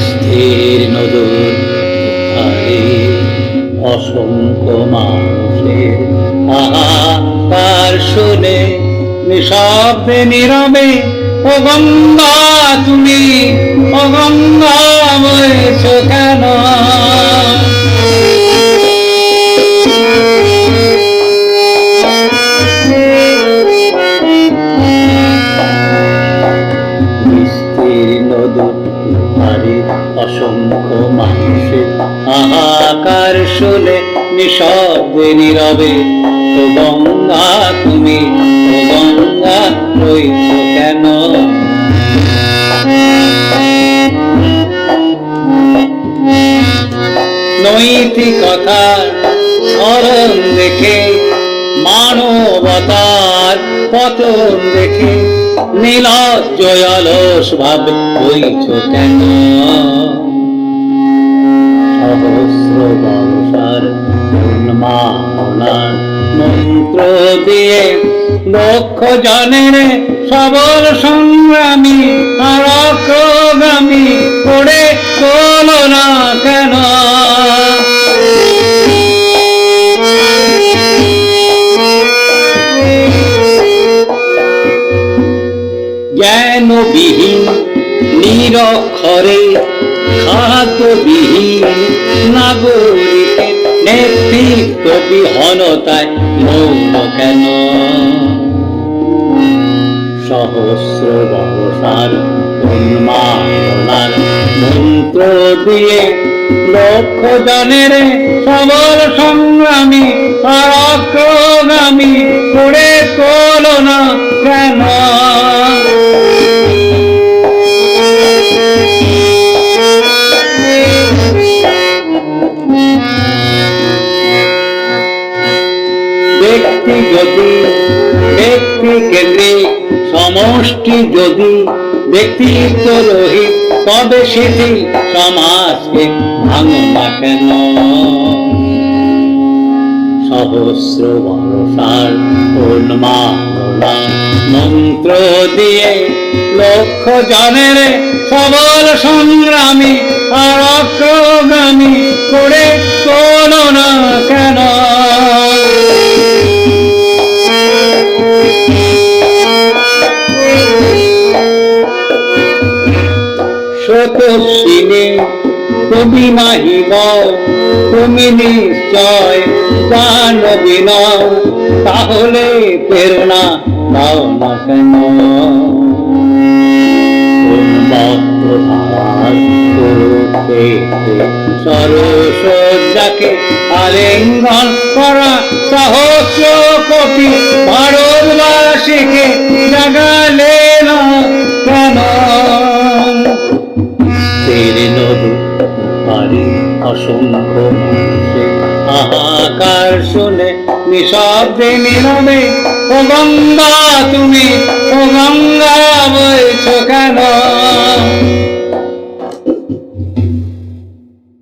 স্থির নদুর অসংখ্য মানুষের আহাকার শুনে, নিঃশব্দে, নীরবে, ও গঙ্গা, তুমি ও গঙ্গা বইছ কেন? অসংখ্য মানুষের আহাকার শুনে নিঃশব্দে নীরবে, ও গঙ্গা তুমি, ও গঙ্গা রইছ কেন? নৈতিকতার স্মরণ দেখে, মানবতার পতন দেখে নীলজ্জ অলস ভাবে হইছ কেন? সহস্র বংশার মন্ত্র দিয়ে জনের সবল সংগ্রামী জ্ঞানবিহীন, নিরক্ষরে খাদ্যবিহীন নাগরিকের নেতৃত্ব বিহনতায় মৌন কেন? সহস্র বর্ষার উন্মাদনার মন্ত্র দিয়ে লক্ষ জনের সবল সংগ্রামী আর অগ্রগামী করে তোলো না কেন? ব্যক্তি কেন্দ্রিক সমষ্টি যদি ব্যক্তিত্ব রহিত তবে সেটি সমাজকে ভাঙো না কেন? সহস্র বর্ষার উন্মাদনা মন্ত্র দিয়ে লক্ষ জনের সবল সংগ্রামী আর অগ্রগামী করে তুমি নাহিব তুমি নিশ্চয় জানবি না তাহলে প্রেরণা দাও না কেন সরস্বজাকে আলিঙ্গন করা সহস্র কোটি ভারতবাসীকে জাগালে হাহাকার শুনে নিঃশব্দে নীরবে ও গঙ্গা তুমি ও গঙ্গা বইছ কেন?